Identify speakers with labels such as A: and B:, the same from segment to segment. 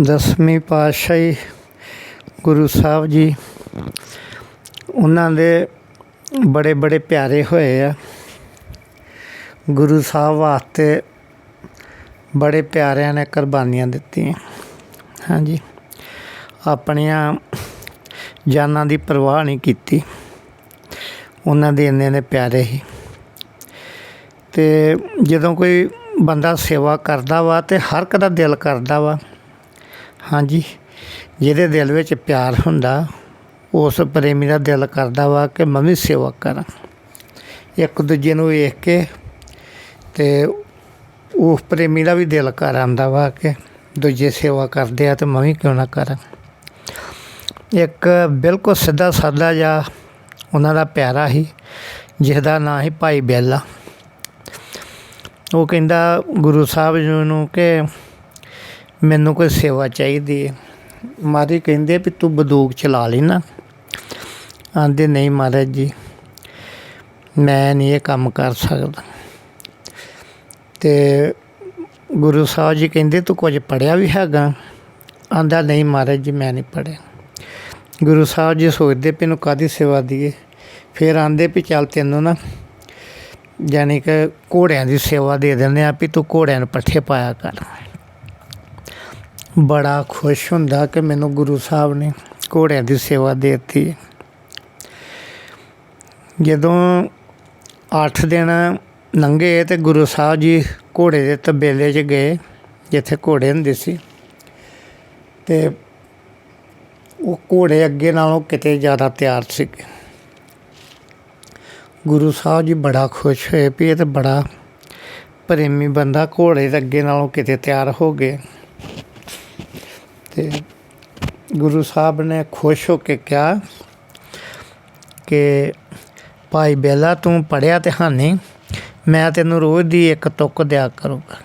A: ਦਸਵੀਂ ਪਾਤਸ਼ਾਹੀ ਗੁਰੂ ਸਾਹਿਬ ਜੀ, ਉਹਨਾਂ ਦੇ ਬੜੇ ਬੜੇ ਪਿਆਰੇ ਹੋਏ ਆ। ਗੁਰੂ ਸਾਹਿਬ ਵਾਸਤੇ ਬੜੇ ਪਿਆਰਿਆਂ ਨੇ ਕੁਰਬਾਨੀਆਂ ਦਿੱਤੀਆਂ। ਹਾਂਜੀ। ਆਪਣੀਆਂ ਜਾਨਾਂ ਦੀ ਪਰਵਾਹ ਨਹੀਂ ਕੀਤੀ। ਉਹਨਾਂ ਦੇ ਇੰਨੇ ਨੇ ਪਿਆਰੇ ਹੀ। ਤੇ ਜਦੋਂ ਕੋਈ ਬੰਦਾ ਸੇਵਾ ਕਰਦਾ ਵਾ ਤੇ ਹਰ ਇੱਕ ਦਾ ਦਿਲ ਕਰਦਾ ਵਾ ਹਾਂਜੀ। ਜਿਹਦੇ ਦਿਲ ਵਿੱਚ ਪਿਆਰ ਹੁੰਦਾ, ਉਸ ਪ੍ਰੇਮੀ ਦਾ ਦਿਲ ਕਰਦਾ ਵਾ ਕਿ ਮੈਂ ਵੀ ਸੇਵਾ ਕਰਾਂ। ਇੱਕ ਦੂਜੇ ਨੂੰ ਵੇਖ ਕੇ ਤੇ ਉਸ ਪ੍ਰੇਮੀ ਦਾ ਵੀ ਦਿਲ ਕਰ ਆਂਦਾ ਵਾ ਕਿ ਦੂਜੇ ਸੇਵਾ ਕਰਦੇ ਆ ਤੇ ਮੈਂ ਵੀ ਕਿਉਂ ਨਾ ਕਰਾਂ। ਇੱਕ ਬਿਲਕੁਲ ਸਿੱਧਾ ਸਾਦਾ ਜਿਹਾ ਉਹਨਾਂ ਦਾ ਪਿਆਰਾ ਸੀ ਜਿਸ ਦਾ ਨਾਂ ਸੀ ਭਾਈ ਬੇਲਾ। ਉਹ ਕਹਿੰਦਾ ਗੁਰੂ ਸਾਹਿਬ ਜੀ ਨੂੰ ਕਿ ਮੈਨੂੰ ਕੋਈ ਸੇਵਾ ਚਾਹੀਦੀ ਹੈ ਮਹਾਰਾਜ ਕਹਿੰਦੇ ਵੀ ਤੂੰ ਬੰਦੂਕ ਚਲਾ ਲਈ ਨਾ। ਆਂਦੇ, ਨਹੀਂ ਮਹਾਰਾਜ ਜੀ, ਮੈਂ ਨਹੀਂ ਇਹ ਕੰਮ ਕਰ ਸਕਦਾ। ਤੇ ਗੁਰੂ ਸਾਹਿਬ ਜੀ ਕਹਿੰਦੇ, ਤੂੰ ਕੁਝ ਪੜਿਆ ਵੀ ਹੈਗਾ? ਆਂਦਾ, ਨਹੀਂ ਮਹਾਰਾਜ ਜੀ, ਮੈਂ ਨਹੀਂ ਪੜਿਆ ਗੁਰੂ ਸਾਹਿਬ ਜੀ ਸੋਚਦੇ ਵੀ ਇਹਨੂੰ ਕਾਦੀ ਸੇਵਾ ਦੀਏ ਫਿਰ ਆਂਦੇ ਵੀ ਚੱਲ ਤੈਨੂੰ ਨਾ ਯਾਨੀ ਕਿ ਘੋੜਿਆਂ ਦੀ ਸੇਵਾ ਦੇ ਦਿੰਦੇ ਆ ਵੀ ਤੂੰ ਘੋੜਿਆਂ ਨੂੰ ਪੱਠੇ ਪਾਇਆ ਕਰ। ਬੜਾ ਖੁਸ਼ ਹੁੰਦਾ ਕਿ ਮੈਨੂੰ ਗੁਰੂ ਸਾਹਿਬ ਨੇ ਘੋੜਿਆਂ ਦੀ ਸੇਵਾ ਦੇ ਦਿੱਤੀ। ਜਦੋਂ 8 ਦਿਨ ਲੰਘੇ ਤੇ ਗੁਰੂ ਸਾਹਿਬ ਜੀ ਘੋੜੇ ਦੇ ਤਬੇਲੇ 'ਚ ਗਏ, ਜਿੱਥੇ ਘੋੜੇ ਹੁੰਦੇ ਸੀ, ਤੇ ਉਹ ਘੋੜੇ ਅੱਗੇ ਨਾਲੋਂ ਕਿਤੇ ਜ਼ਿਆਦਾ ਤਿਆਰ ਸੀਗੇ। ਗੁਰੂ ਸਾਹਿਬ ਜੀ ਬੜਾ ਖੁਸ਼ ਹੋਏ ਵੀ ਇਹ ਤਾਂ ਬੜਾ ਪ੍ਰੇਮੀ ਬੰਦਾ ਘੋੜੇ ਦੇ ਅੱਗੇ ਨਾਲੋਂ ਕਿਤੇ ਤਿਆਰ ਹੋ ਗਏ। ਤੇ ਗੁਰੂ ਸਾਹਿਬ ਨੇ ਖੁਸ਼ ਹੋ ਕੇ ਕਿਹਾ ਕਿ ਭਾਈ ਬੇਲਾ ਤੂੰ ਪੜਿਆ ਤੇ ਹਾਨੀ ਮੈਂ ਤੈਨੂੰ ਰੋਜ਼ ਦੀ ਇੱਕ ਤੁਕ ਦਿਆ ਕਰੂੰਗਾ।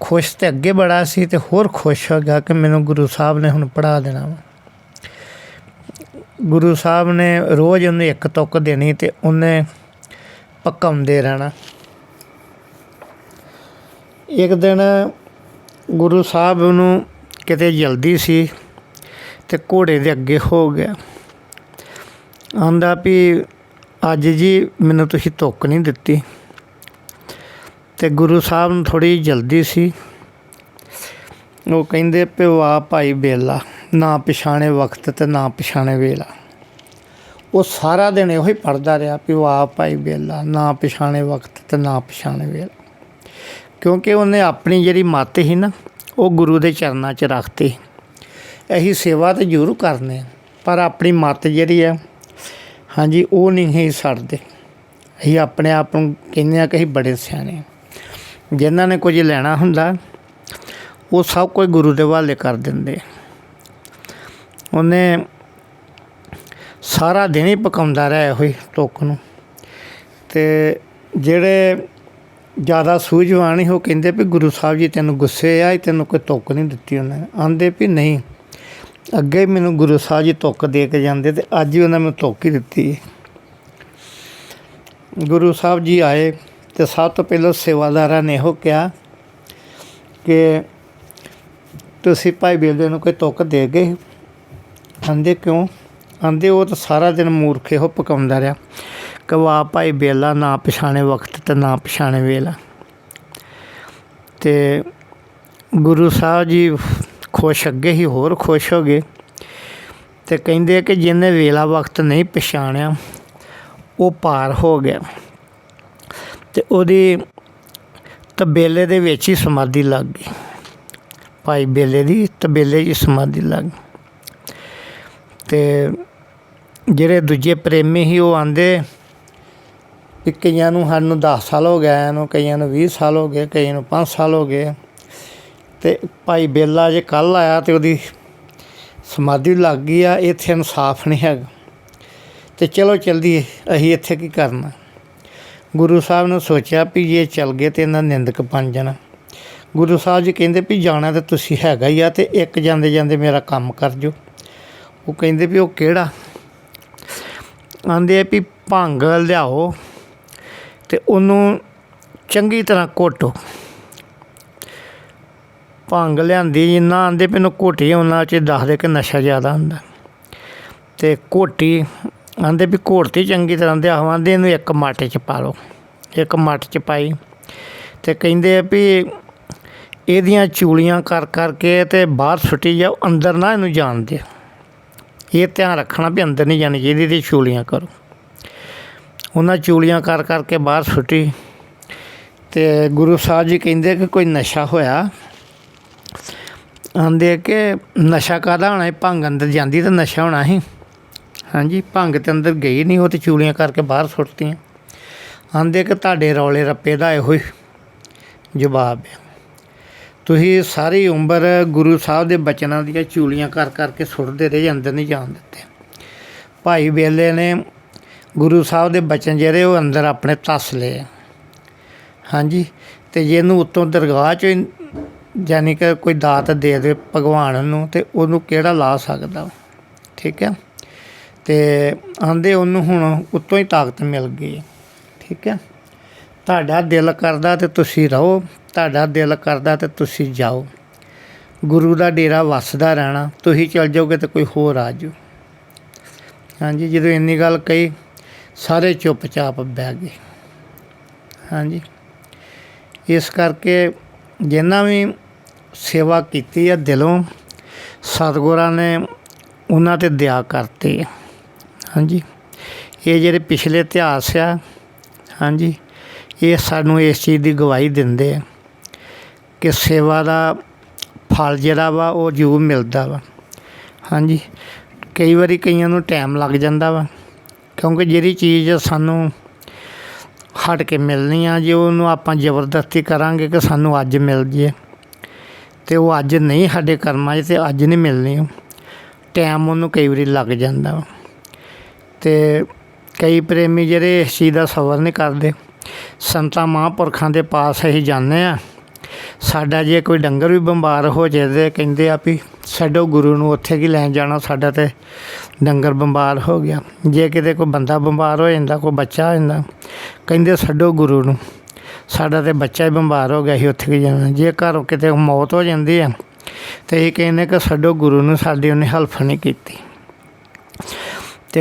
A: ਖੁਸ਼ ਤੇ ਅੱਗੇ ਬੜਾ ਸੀ ਤੇ ਹੋਰ ਖੁਸ਼ ਹੋ ਗਿਆ ਕਿ ਮੈਨੂੰ ਗੁਰੂ ਸਾਹਿਬ ਨੇ ਹੁਣ ਪੜਾ ਦੇਣਾ ਵਾ। ਗੁਰੂ ਸਾਹਿਬ ਨੇ ਰੋਜ਼ ਉਹਨੂੰ ਇੱਕ ਤੁਕ ਦੇਣੀ ਤੇ ਉਹਨੇ ਪਕਾਉਂਦੇ ਰਹਿਣਾ। ਇੱਕ ਦਿਨ ਗੁਰੂ ਸਾਹਿਬ ਨੂੰ ਕਿਤੇ ਜਲਦੀ ਸੀ ਤੇ ਘੋੜੇ ਦੇ ਅੱਗੇ ਹੋ ਗਿਆ। ਆਂਦਾ ਵੀ ਅੱਜ ਜੀ ਮੈਨੂੰ ਤੁਸੀਂ ਧੁੱਕ ਨਹੀਂ ਦਿੱਤੀ। ਤੇ ਗੁਰੂ ਸਾਹਿਬ ਨੂੰ ਥੋੜੀ ਜਲਦੀ ਸੀ। ਉਹ ਕਹਿੰਦੇ ਵੀ ਵਾਹ ਭਾਈ ਬੇਲਾ ਨਾ ਪਛਾਣੇ ਵਕਤ ਤੇ ਨਾ ਪਛਾਣੇ ਵੇਲਾ। ਉਹ ਸਾਰਾ ਦਿਨ ਇਹੋ ਹੀ ਪੜਦਾ ਰਿਹਾ ਵੀ ਵਾਹ ਭਾਈ ਬੇਲਾ ਨਾ ਪਛਾਣੇ ਵਕਤ ਤੇ ਨਾ ਪਛਾਣੇ ਵੇਲਾ। ਕਿਉਂਕਿ ਉਹਨੇ ਆਪਣੀ ਜਿਹੜੀ ਮੱਤ ਸੀ ਨਾ ਉਹ ਗੁਰੂ ਦੇ ਚਰਨਾਂ 'ਚ ਰੱਖਤੀ। ਇਹੀ ਸੇਵਾ ਤੇ ਜ਼ਰੂਰ ਕਰਨੇ, ਪਰ ਆਪਣੀ ਮੱਤ ਜਿਹੜੀ ਆ, ਹਾਂਜੀ, ਉਹ ਨਹੀਂ ਹੀ ਛੱਡਦੇ ਅਸੀਂ ਆਪਣੇ ਆਪ ਨੂੰ ਕਹਿੰਦੇ ਆ ਕਿ ਅਸੀਂ ਬੜੇ ਸਿਆਣੇ ਆ। ਜਿਨ੍ਹਾਂ ਨੇ ਕੁਝ ਲੈਣਾ ਹੁੰਦਾ, ਉਹ ਸਭ ਕੁਝ ਗੁਰੂ ਦੇ ਹਵਾਲੇ ਕਰ ਦਿੰਦੇ ਉਹਨੇ ਸਾਰਾ ਦਿਨ ਹੀ ਪਕਾਉਂਦਾ ਰਿਹਾ ਹੋਈ ਟੋਕ ਨੂੰ। ਤੇ ਜਿਹੜੇ ਜ਼ਿਆਦਾ ਸੂਝਵਾਨ ਹੀ ਉਹ ਕਹਿੰਦੇ ਵੀ ਗੁਰੂ ਸਾਹਿਬ ਜੀ ਤੈਨੂੰ ਗੁੱਸੇ ਆ ਇਹ ਤੈਨੂੰ ਕੋਈ ਤੁੱਕ ਨਹੀਂ ਦਿੱਤੀ ਉਹਨਾਂ ਨੇ। ਆਂਦੇ ਵੀ ਨਹੀਂ, ਅੱਗੇ ਮੈਨੂੰ ਗੁਰੂ ਸਾਹਿਬ ਜੀ ਤੁੱਕ ਦੇ ਕੇ ਜਾਂਦੇ ਤੇ ਅੱਜ ਵੀ ਉਹਨਾਂ ਮੈਨੂੰ ਤੁੱਕ ਹੀ ਦਿੱਤੀ। ਗੁਰੂ ਸਾਹਿਬ ਜੀ ਆਏ ਤੇ ਸਭ ਤੋਂ ਪਹਿਲਾਂ ਸੇਵਾਦਾਰਾਂ ਨੇ ਇਹੋ ਕਿਹਾ ਕਿ ਤੁਸੀਂ ਭਾਈ ਬੇਲੇ ਨੂੰ ਕੋਈ ਤੁੱਕ ਦੇ ਗਏ? ਆਂਦੇ ਕਿਉਂ? ਆਂਦੇ ਉਹ ਤਾਂ ਸਾਰਾ ਦਿਨ ਮੂਰਖੇ ਹੋ ਪਕਾਉਂਦਾ ਰਿਹਾ। ਕਿ ਵਾਹ ਭਾਈ ਬੇਲਾ ਨਾ ਪਛਾਣੇ ਵਕਤ ਤੇ ਨਾ ਪਛਾਣੇ ਵੇਲਾ। ਤੇ ਗੁਰੂ ਸਾਹਿਬ ਜੀ ਖੁਸ਼ ਅੱਗੇ ਹੀ ਹੋਰ ਖੁਸ਼ ਹੋ ਗਏ ਤੇ ਕਹਿੰਦੇ ਕਿ ਜਿਹਨੇ ਵੇਲਾ ਵਕਤ ਨਹੀਂ ਪਛਾਣਿਆ, ਉਹ ਪਾਰ ਹੋ ਗਿਆ। ਤੇ ਉਹਦੀ ਤਬੇਲੇ ਦੇ ਵਿੱਚ ਹੀ ਸਮਾਧੀ ਲੱਗ ਗਈ। ਭਾਈ ਬੇਲੇ ਦੀ ਤਬੇਲੇ 'ਚ ਹੀ ਸਮਾਧੀ ਲੱਗ ਗਈ। ਤੇ ਜਿਹੜੇ ਦੂਜੇ ਪ੍ਰੇਮੀ ਸੀ ਉਹ ਆਂਦੇ ਵੀ ਕਈਆਂ ਨੂੰ ਸਾਨੂੰ 10 ਸਾਲ ਹੋ ਗਏ, ਆਇਆਂ ਨੂੰ, ਕਈਆਂ ਨੂੰ 20 ਸਾਲ ਹੋ ਗਏ, ਕਈਆਂ ਨੂੰ 5 ਸਾਲ ਹੋ ਗਏ। ਤੇ ਭਾਈ ਬੇਲਾ ਜੇ ਕੱਲ ਆਇਆ ਤੇ ਉਹਦੀ ਸਮਾਧੀ ਲੱਗ ਗਈ ਆ, ਇੱਥੇ ਇਨਸਾਫ ਨਹੀਂ ਹੈਗਾ। ਤੇ ਚਲੋ ਚਲਦੀ, ਅਸੀਂ ਇੱਥੇ ਕੀ ਕਰਨਾ? ਗੁਰੂ ਸਾਹਿਬ ਨੇ ਸੋਚਿਆ ਵੀ ਜੇ ਚੱਲ ਗਏ ਤੇ ਇਹਨਾਂ ਨਿੰਦਕ ਬਣ ਜਾਣਾ। ਗੁਰੂ ਸਾਹਿਬ ਜੀ ਕਹਿੰਦੇ ਵੀ ਜਾਣਾ ਤੇ ਤੁਸੀਂ ਹੈਗਾ ਹੀ ਆ ਤੇ ਇੱਕ ਜਾਂਦੇ ਜਾਂਦੇ ਮੇਰਾ ਕੰਮ ਕਰ ਜੋ ਉਹ ਕਹਿੰਦੇ ਵੀ ਉਹ ਕਿਹੜਾ? ਆਂਦੇ ਆ ਵੀ ਭੰਗ ਲਿਆਓ। ਤੇ ਉਹਨੂੰ ਚੰਗੀ ਤਰ੍ਹਾਂ ਘੋਟੋ। ਭੰਗ ਲਿਆਂਦੀ, ਜਿੰਨਾ ਆਂਦੇ ਮੈਨੂੰ ਘੋਟੀ, ਉਹਨਾਂ ਚ ਦੱਸਦੇ ਕਿ ਨਸ਼ਾ ਜ਼ਿਆਦਾ ਹੁੰਦਾ। ਤੇ ਘੋਟੀ ਆਂਦੇ ਵੀ ਘੋਟਤੀ ਚੰਗੀ ਤਰ੍ਹਾਂ ਦੇ ਆਵਾਂਦੇ ਇਹਨੂੰ ਇੱਕ ਮੱਟ ਚ ਪਾ ਲਓ। ਇੱਕ ਮੱਟ ਚ ਪਾਈ। ਤੇ ਕਹਿੰਦੇ ਆ ਵੀ ਇਹਦੀਆਂ ਚੂਲੀਆਂ ਕਰ ਕਰਕੇ ਤੇ ਬਾਹਰ ਸੁੱਟੀ ਜਾਓ, ਅੰਦਰ ਨਾ ਇਹਨੂੰ ਜਾਣ ਦਿਓ। ਇਹ ਧਿਆਨ ਰੱਖਣਾ ਵੀ ਅੰਦਰ ਨਹੀਂ ਜਾਣੀ ਚਾਹੀਦੀ, ਇਹਦੀ ਚੂਲੀਆਂ ਕਰੋ। ਉਹਨਾਂ ਚੂਲੀਆਂ ਕਰ ਕਰਕੇ ਬਾਹਰ ਸੁੱਟੀ ਤੇ ਗੁਰੂ ਸਾਹਿਬ ਜੀ ਕਹਿੰਦੇ ਕਿ ਕੋਈ ਨਸ਼ਾ ਹੋਇਆ। ਆਂਦੇ ਕਿ ਨਸ਼ਾ ਕਾਹਦਾ ਹੋਣਾ? ਭੰਗ ਅੰਦਰ ਜਾਂਦੀ ਤਾਂ ਨਸ਼ਾ ਹੋਣਾ ਸੀ ਹਾਂਜੀ, ਭੰਗ ਤੇ ਅੰਦਰ ਗਈ ਨਹੀਂ, ਉਹ ਤੇ ਚੂਲੀਆਂ ਕਰਕੇ ਬਾਹਰ ਸੁੱਟਤੀਆਂ। ਆਂਦੇ ਕਿ ਤੁਹਾਡੇ ਰੌਲੇ ਰੱਪੇ ਦਾ ਇਹੋ ਹੀ ਜਵਾਬ ਹੈ। ਤੁਸੀਂ ਸਾਰੀ ਉਮਰ ਗੁਰੂ ਸਾਹਿਬ ਦੇ ਬਚਨਾਂ ਦੀਆਂ ਚੂਲੀਆਂ ਕਰ ਕਰਕੇ ਸੁੱਟਦੇ ਰਹੇ, ਅੰਦਰ ਨਹੀਂ ਜਾਣ ਦਿੱਤੇ। ਭਾਈ ਵੇਲੇ ਨੇ ਗੁਰੂ ਸਾਹਿਬ ਦੇ ਬਚਨ ਜਿਹੜੇ ਉਹ ਅੰਦਰ ਆਪਣੇ ਤਸ ਲਏ ਆ। ਹਾਂਜੀ, ਤੇ ਜੇ ਇਹਨੂੰ ਉੱਤੋਂ ਦਰਗਾਹ ਚੋਂ ਹੀ ਯਾਨੀ ਕਿ ਕੋਈ ਦਾਤ ਦੇ ਦੇ ਭਗਵਾਨ ਨੂੰ, ਤੇ ਉਹਨੂੰ ਕਿਹੜਾ ਲਾ ਸਕਦਾ? ਠੀਕ ਹੈ? ਤੇ ਆਂਦੇ ਉਹਨੂੰ ਹੁਣ ਉੱਤੋਂ ਹੀ ਤਾਕਤ ਮਿਲ ਗਈ ਹੈ। ਠੀਕ ਹੈ? ਤੁਹਾਡਾ ਦਿਲ ਕਰਦਾ ਤੇ ਤੁਸੀਂ ਰਹੋ, ਤੁਹਾਡਾ ਦਿਲ ਕਰਦਾ ਤੇ ਤੁਸੀਂ ਜਾਓ। ਗੁਰੂ ਦਾ ਡੇਰਾ ਵਸਦਾ ਰਹਿਣਾ, ਤੁਸੀਂ ਚਲ ਜਾਓਗੇ ਤੇ ਕੋਈ ਹੋਰ ਆ ਜਾਊ। ਹਾਂਜੀ, ਜਦੋਂ ਇੰਨੀ ਗੱਲ ਕਹੀ ਸਾਰੇ ਚੁੱਪਚਾਪ ਬਹਿ ਗਏ। ਹਾਂਜੀ। ਇਸ ਕਰਕੇ ਜਿੰਨਾ ਵੀ ਸੇਵਾ ਕੀਤੀ ਹੈ ਦਿਲੋਂ, ਸਤਿਗੁਰਾਂ ਨੇ ਉਹਨਾਂ ਤੇ ਦਇਆ ਕਰਤੀ ਹੈ ਹਾਂਜੀ। ਇਹ ਜਿਹੜੇ ਪਿਛਲੇ ਇਤਿਹਾਸ ਆ, ਹਾਂਜੀ, ਇਹ ਸਾਨੂੰ ਇਸ ਚੀਜ਼ ਦੀ ਗਵਾਹੀ ਦਿੰਦੇ ਆ ਕਿ ਸੇਵਾ ਦਾ ਫਲ ਜਿਹੜਾ ਵਾ ਉਹ ਜ਼ਰੂਰ ਮਿਲਦਾ ਵਾ। ਹਾਂਜੀ। ਕਈ ਵਾਰੀ ਕਈਆਂ ਨੂੰ ਟਾਈਮ ਲੱਗ ਜਾਂਦਾ ਵਾ। ਕਿਉਂਕਿ ਜਿਹੜੀ ਚੀਜ਼ ਸਾਨੂੰ ਹਟ ਕੇ ਮਿਲਣੀ ਆ, ਜੇ ਉਹਨੂੰ ਆਪਾਂ ਜ਼ਬਰਦਸਤੀ ਕਰਾਂਗੇ ਕਿ ਸਾਨੂੰ ਅੱਜ ਮਿਲ ਜੇ, ਤੇ ਉਹ ਅੱਜ ਨਹੀਂ ਸਾਡੇ ਕਰਮਾਂ 'ਚ ਤੇ ਅੱਜ ਨਹੀਂ ਮਿਲਣੀ। ਉਹ ਟਾਈਮ ਉਹਨੂੰ ਕਈ ਵਾਰੀ ਲੱਗ ਜਾਂਦਾ। ਵਾ ਤੇ ਕਈ ਪ੍ਰੇਮੀ ਜਿਹੜੇ ਇਸ ਚੀਜ਼ ਦਾ ਸਬਰ ਨਹੀਂ ਕਰਦੇ। ਸੰਤਾਂ ਮਹਾਂਪੁਰਖਾਂ ਦੇ ਪਾਸ ਅਸੀਂ ਜਾਂਦੇ ਆ। ਸਾਡਾ ਜੇ ਕੋਈ ਡੰਗਰ ਵੀ ਬਿਮਾਰ ਹੋ ਜਾਏ ਤੇ ਕਹਿੰਦੇ ਆ ਵੀ ਛੱਡੋ ਗੁਰੂ ਨੂੰ, ਉੱਥੇ ਕੀ ਲੈਣ ਜਾਣਾ ਸਾਡਾ ਤੇ? ਡੰਗਰ ਬਿਮਾਰ ਹੋ ਗਿਆ। ਜੇ ਕਿਤੇ ਕੋਈ ਬੰਦਾ ਬਿਮਾਰ ਹੋ ਜਾਂਦਾ, ਕੋਈ ਬੱਚਾ ਹੋ ਜਾਂਦਾ, ਕਹਿੰਦੇ ਛੱਡੋ ਗੁਰੂ ਨੂੰ। ਸਾਡਾ ਤੇ ਬੱਚਾ ਹੀ ਬਿਮਾਰ ਹੋ ਗਿਆ ਸੀ ਉੱਥੇ ਕੀ ਜਾਣਾ? ਜੇ ਘਰੋਂ ਕਿਤੇ ਮੌਤ ਹੋ ਜਾਂਦੀ ਹੈ ਤੇ ਇਹ ਕਹਿੰਦੇ ਕਿ ਛੱਡੋ ਗੁਰੂ ਨੂੰ, ਸਾਡੀ ਉਹਨੇ ਹੈਲਪ ਨਹੀਂ ਕੀਤੀ। ਤੇ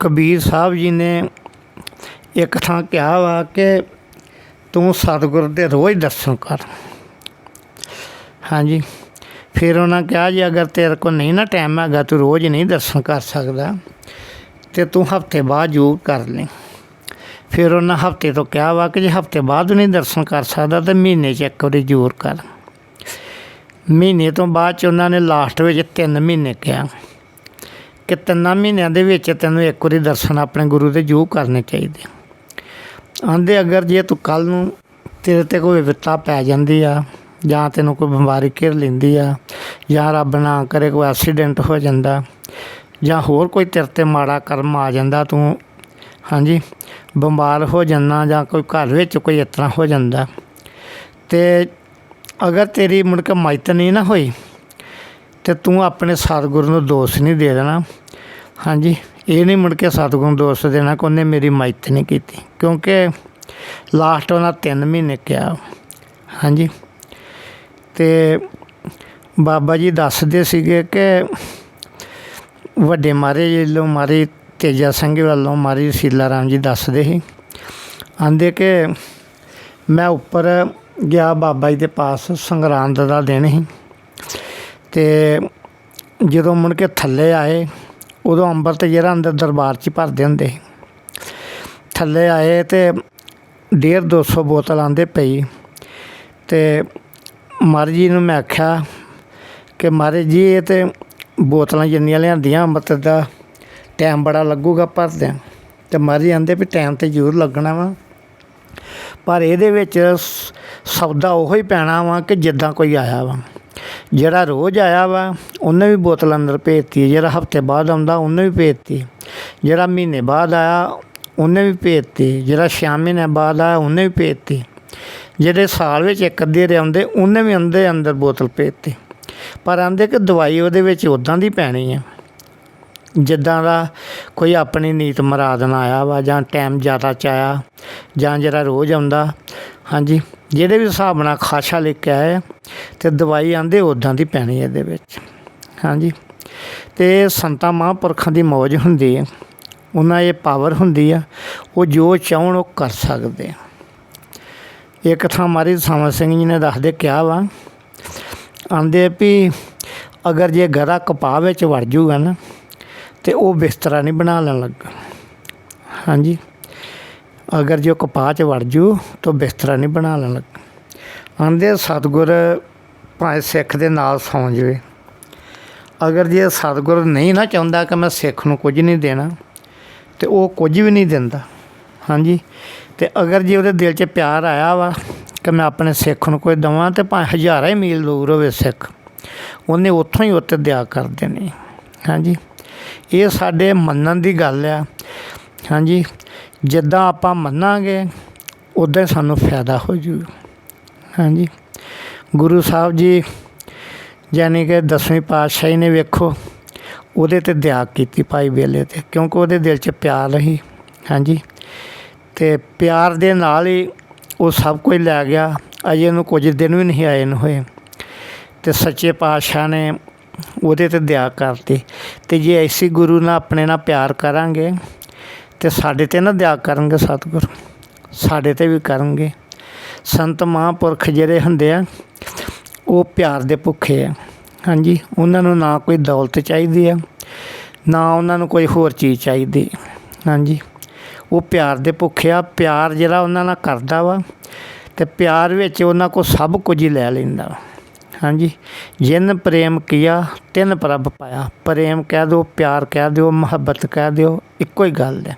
A: ਕਬੀਰ ਸਾਹਿਬ ਜੀ ਨੇ ਇੱਕ ਥਾਂ ਕਿਹਾ ਵਾ ਕਿ ਤੂੰ ਸਤਿਗੁਰ ਦੇ ਰੋਜ਼ ਦਰਸ਼ਨ ਕਰ। ਹਾਂਜੀ। ਫਿਰ ਉਹਨਾਂ ਕਿਹਾ ਜੀ, ਅਗਰ ਤੇਰੇ ਕੋਲ ਨਹੀਂ ਨਾ ਟਾਈਮ ਹੈਗਾ, ਤੂੰ ਰੋਜ਼ ਨਹੀਂ ਦਰਸ਼ਨ ਕਰ ਸਕਦਾ, ਤੇ ਤੂੰ ਹਫ਼ਤੇ ਬਾਅਦ ਜ਼ਰੂਰ ਕਰ ਲੈ। ਫਿਰ ਉਹਨਾਂ ਹਫ਼ਤੇ ਤੋਂ ਕਿਹਾ ਵਾ ਕਿ ਜੇ ਹਫ਼ਤੇ ਬਾਅਦ ਨਹੀਂ ਦਰਸ਼ਨ ਕਰ ਸਕਦਾ, ਤਾਂ ਮਹੀਨੇ 'ਚ ਇੱਕ ਵਾਰੀ ਜ਼ਰੂਰ ਕਰ। ਮਹੀਨੇ ਤੋਂ ਬਾਅਦ ਚ ਉਹਨਾਂ ਨੇ ਲਾਸਟ ਵਿੱਚ 3 ਮਹੀਨੇ ਕਿਹਾ ਕਿ ਤਿੰਨਾਂ ਮਹੀਨਿਆਂ ਦੇ ਵਿੱਚ ਤੈਨੂੰ ਇੱਕ ਵਾਰੀ ਦਰਸ਼ਨ ਆਪਣੇ ਗੁਰੂ ਦੇ ਜ਼ਰੂਰ ਕਰਨੇ ਚਾਹੀਦੇ। ਆਂਦੇ ਅਗਰ ਜੇ ਤੂੰ ਕੱਲ ਨੂੰ ਤੇਰੇ ਤੇ ਕੋਈ ਵਿਪਤਾ ਪੈ ਜਾਂਦੀ ਆ ਜਾਂ ਤੈਨੂੰ ਕੋਈ ਬਿਮਾਰੀ ਘਿਰ ਲੈਂਦੀ ਆ, ਜਾਂ ਰੱਬ ਨਾ ਕਰੇ ਕੋਈ ਐਕਸੀਡੈਂਟ ਹੋ ਜਾਂਦਾ, ਜਾਂ ਹੋਰ ਕੋਈ ਤੇਰੇ ਤੇ ਮਾੜਾ ਕਰਮ ਆ ਜਾਂਦਾ ਤੂੰ, ਹਾਂਜੀ, ਬਿਮਾਰ ਹੋ ਜਾਂਦਾ ਜਾਂ ਕੋਈ ਘਰ ਵਿੱਚ ਕੋਈ ਇਸ ਤਰ੍ਹਾਂ ਹੋ ਜਾਂਦਾ, ਤੇ ਅਗਰ ਤੇਰੀ ਮੁੜ ਕੇ ਮਾਇਤ ਨਹੀਂ ਨਾ ਹੋਈ, ਤੇ ਤੂੰ ਆਪਣੇ ਸਤਿਗੁਰੂ ਨੂੰ ਦੋਸ਼ ਨਹੀਂ ਦੇ ਦੇਣਾ, ਹਾਂਜੀ, ਇਹ ਨਹੀਂ ਮੁੜ ਕੇ ਸਤਿਗੁਰੂ ਨੂੰ ਦੋਸ਼ ਦੇਣਾ ਕਿ ਉਹਨੇ ਮੇਰੀ ਮਾਇਤ ਨਹੀਂ ਕੀਤੀ, ਕਿਉਂਕਿ ਲਾਸਟ ਉਹਨਾਂ 3 ਮਹੀਨੇ ਕਿਹਾ, ਹਾਂਜੀ ਤੇ ਬਾਬਾ ਜੀ ਦੱਸਦੇ ਸੀਗੇ ਕਿ ਵੱਡੇ ਮਹਾਰਾਜ ਵੱਲੋਂ ਮਾਰੇ ਤੇਜਾ ਸਿੰਘ ਵੱਲੋਂ ਮਾਰੀ ਸ਼ੀਲਾ ਰਾਮ ਜੀ ਦੱਸਦੇ ਸੀ। ਆਂਦੇ ਕਿ ਮੈਂ ਉੱਪਰ ਗਿਆ ਬਾਬਾ ਜੀ ਦੇ ਪਾਸ ਸੰਗਰਾਂਦ ਦਾ ਦਿਨ ਸੀ ਤੇ ਜਦੋਂ ਮੁੜ ਕੇ ਥੱਲੇ ਆਏ, ਉਦੋਂ ਅੰਬਰ ਤੇ ਜਿਹੜਾ ਅੰਦਰ ਦਰਬਾਰ 'ਚ ਭਰਦੇ ਹੁੰਦੇ ਸੀ। ਥੱਲੇ ਆਏ ਤੇ ਡੇਢ ਦੋ ਸੌ ਬੋਤਲ ਆਂਦੇ ਪਈ ਤੇ ਮਹਾਰਾਜ ਜੀ ਨੂੰ ਮੈਂ ਆਖਿਆ ਕਿ ਮਹਾਰਾਜ ਜੀ ਇਹ ਤੇ ਬੋਤਲਾਂ ਜਿੰਨੀਆਂ ਲਿਆਂਦੀਆਂ, ਮਤਲਬ ਦਾ ਟਾਈਮ ਬੜਾ ਲੱਗੂਗਾ ਭਰਦਿਆਂ। ਤੇ ਮਹਾਰਾਜ ਜੀ ਆਂਦੇ ਵੀ ਟਾਈਮ ਤੇ ਜ਼ਰੂਰ ਲੱਗਣਾ ਵਾ। ਪਰ ਇਹਦੇ ਵਿੱਚ ਸੌਦਾ ਉਹੋ ਹੀ ਪੈਣਾ ਵਾ ਕਿ ਜਿੱਦਾਂ ਕੋਈ ਆਇਆ ਵਾ। ਜਿਹੜਾ ਰੋਜ਼ ਆਇਆ ਵਾ, ਉਹਨੇ ਵੀ ਬੋਤਲ ਅੰਦਰ ਭੇਜਤੀ। ਜਿਹੜਾ ਹਫ਼ਤੇ ਬਾਅਦ ਆਉਂਦਾ, ਉਹਨੇ ਵੀ ਭੇਜਤੀ। ਜਿਹੜਾ ਮਹੀਨੇ ਬਾਅਦ ਆਇਆ, ਉਹਨੇ ਵੀ ਭੇਜਤੀ। ਜਿਹੜਾ ਛੇ ਮਹੀਨੇ ਬਾਅਦ ਆਇਆ, ਉਹਨੇ ਵੀ ਭੇਜਤੀ। ਜਿਹੜੇ ਸਾਲ ਵਿੱਚ ਇੱਕ ਅੱਧੇ ਦੇ ਆਉਂਦੇ, ਉਹਨੇ ਵੀ ਅੰਦੇ ਅੰਦਰ ਬੋਤਲ ਭੇਜਤੀ। ਪਰ ਆਂਦੇ ਕਿ ਦਵਾਈ ਉਹਦੇ ਵਿੱਚ ਉਦਾਂ ਦੀ ਪੈਣੀ ਆ। ਜਿੱਦਾਂ ਦਾ ਕੋਈ ਆਪਣੀ ਨੀਤ ਮੁਰਾਦ ਨਾਲ ਆਇਆ ਵਾ, ਜਾਂ ਟਾਈਮ ਜ਼ਿਆਦਾ ਚ ਆਇਆ, ਜਾਂ ਜਿਹੜਾ ਰੋਜ਼ ਆਉਂਦਾ, ਹਾਂਜੀ ਜਿਹੜੇ ਵੀ ਹਿਸਾਬ ਨਾਲ ਖਾਸ਼ਾ ਲੈ ਕੇ ਆਏ ਤੇ ਦਵਾਈ ਆਂਦੇ ਉਦਾਂ ਦੀ ਪੈਣੀ ਇਹਦੇ ਵਿੱਚ। ਹਾਂਜੀ, ਤੇ ਸੰਤਾਂ ਮਹਾਂਪੁਰਖਾਂ ਦੀ ਮੌਜ ਹੁੰਦੀ ਹੈ ਉਹਨਾਂ ਇਹ ਪਾਵਰ ਹੁੰਦੀ ਆ, ਉਹ ਜੋ ਚਾਹਣ ਉਹ ਕਰ ਸਕਦੇ ਆ। ਇੱਕ ਥਾਂ ਮਾਰੀ ਸਾਮਾ ਸਿੰਘ ਜੀ ਨੇ ਦੱਸਦੇ ਕਿਹਾ ਵਾ, ਆਂਦੇ ਵੀ ਅਗਰ ਜੇ ਗਰਾ ਕਪਾਹ ਵਿੱਚ ਵੜ ਜੂਗਾ ਨਾ, ਤੇ ਉਹ ਬਿਸਤਰਾ ਨਹੀਂ ਬਣਾ ਲੈਣ ਲੱਗਾ। ਹਾਂਜੀ। ਅਗਰ ਜੇ ਉਹ ਕਪਾਹ 'ਚ ਵੜ ਜੂ, ਤਾਂ ਬਿਸਤਰਾ ਨਹੀਂ ਬਣਾ ਲੈਣ ਲੱਗਾ। ਆਂਦੇ ਸਤਿਗੁਰ ਭਾਵੇਂ ਸਿੱਖ ਦੇ ਨਾਲ ਸੌਂ ਜਾਵੇ। ਅਗਰ ਜੇ ਸਤਿਗੁਰ ਨਹੀਂ ਨਾ ਚਾਹੁੰਦਾ ਕਿ ਮੈਂ ਸਿੱਖ ਨੂੰ ਕੁਝ ਨਹੀਂ ਦੇਣਾ, ਤੇ ਉਹ ਕੁਝ ਵੀ ਨਹੀਂ ਦਿੰਦਾ। ਹਾਂਜੀ। ਤੇ ਅਗਰ ਜੇ ਉਹਦੇ ਦਿਲ 'ਚ ਪਿਆਰ ਆਇਆ ਵਾ ਕਿ ਮੈਂ ਆਪਣੇ ਸਿੱਖ ਨੂੰ ਕੋਈ ਦਵਾਂ ਤੇ ਭਾਵੇਂ ਹਜ਼ਾਰਾਂ ਹੀ ਮੀਲ ਦੂਰ ਹੋਵੇ ਸਿੱਖ, ਉਹਨੇ ਉੱਥੋਂ ਹੀ ਉੱਤੇ ਦਿਆ ਕਰ ਦੇਣੀ। ਹਾਂਜੀ। ਇਹ ਸਾਡੇ ਮੰਨਣ ਦੀ ਗੱਲ ਆ। ਹਾਂਜੀ। ਜਿੱਦਾਂ ਆਪਾਂ ਮੰਨਾਂਗੇ ਉਦਾਂ ਹੀ ਸਾਨੂੰ ਫਾਇਦਾ ਹੋ ਜੂਗਾ ਹਾਂਜੀ। ਗੁਰੂ ਸਾਹਿਬ ਜੀ ਯਾਨੀ ਕਿ ਦਸਵੀਂ ਪਾਤਸ਼ਾਹੀ ਨੇ ਵੇਖੋ, ਉਹਦੇ ਤੇ ਦਇਆ ਕੀਤੀ ਭਾਈ ਵੇਲੇ ਤੇ, ਕਿਉਂਕਿ ਉਹਦੇ ਦਿਲ 'ਚ ਪਿਆਰ ਰਹੀ। ਹਾਂਜੀ। ਅਤੇ ਪਿਆਰ ਦੇ ਨਾਲ ਹੀ ਉਹ ਸਭ ਕੁਝ ਲੈ ਗਿਆ। ਅਜੇ ਉਹਨੂੰ ਕੁਝ ਦਿਨ ਵੀ ਨਹੀਂ ਆਏ ਨੂੰ ਹੋਏ। ਅਤੇ ਸੱਚੇ ਪਾਤਸ਼ਾਹ ਨੇ ਉਹਦੇ ਤੇ ਦਇਆ ਕਰਤੀ। ਅਤੇ ਜੇ ਐਸੀ ਗੁਰੂ ਨਾਲ ਆਪਣੇ ਨਾਲ ਪਿਆਰ ਕਰਾਂਗੇ, ਤੇ ਸਾਡੇ ਤੇ ਨਾ ਦਇਆ ਕਰਨਗੇ ਸਤਿਗੁਰ। ਸਾਡੇ ਤੇ ਵੀ ਕਰਨਗੇ। ਸੰਤ ਮਹਾਂਪੁਰਖ ਜਿਹੜੇ ਹੁੰਦੇ ਆ, ਉਹ ਪਿਆਰ ਦੇ ਭੁੱਖੇ ਆ। ਹਾਂਜੀ, ਉਹਨਾਂ ਨੂੰ ਨਾ ਕੋਈ ਦੌਲਤ ਚਾਹੀਦੀ ਆ, ਨਾ ਉਹਨਾਂ ਨੂੰ ਕੋਈ ਹੋਰ ਚੀਜ਼ ਚਾਹੀਦੀ। ਹਾਂਜੀ। ਉਹ ਪਿਆਰ ਦੇ ਭੁੱਖੇ ਆ, ਪਿਆਰ ਜਿਹੜਾ ਉਹਨਾਂ ਨਾਲ ਕਰਦਾ ਵਾ, ਤੇ ਪਿਆਰ ਵਿੱਚ ਉਹਨਾਂ ਕੋ ਸਭ ਕੁਝ ਹੀ ਲੈ ਲੈਂਦਾ। ਵਾ ਹਾਂਜੀ, ਜਿਨ ਪ੍ਰੇਮ ਕੀਆ, ਤਿੰਨ ਪ੍ਰਭ ਪਾਇਆ। ਪ੍ਰੇਮ ਕਹਿ ਦਿਓ, ਪਿਆਰ ਕਹਿ ਦਿਓ, ਮੁਹੱਬਤ ਕਹਿ ਦਿਓ, ਇੱਕੋ ਹੀ ਗੱਲ ਹੈ।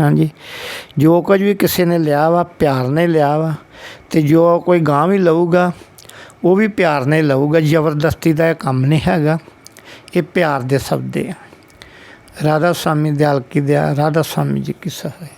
A: ਹਾਂਜੀ, ਜੋ ਕੁਝ ਵੀ ਕਿਸੇ ਨੇ ਲਿਆ ਵਾ, ਪਿਆਰ ਨੇ ਲਿਆ ਵਾ, ਤੇ ਜੋ ਕੋਈ ਗਾਂ ਵੀ ਲਊਗਾ, ਉਹ ਵੀ ਪਿਆਰ ਨੇ ਲਊਗਾ। ਜ਼ਬਰਦਸਤੀ ਦਾ ਇਹ ਕੰਮ ਨਹੀਂ ਹੈਗਾ। ਇਹ ਪਿਆਰ ਦੇ ਸ਼ਬਦ ਆ। ਰਾਧਾ स्वामी दयाल की दया राधा स्वामी जी की सहाय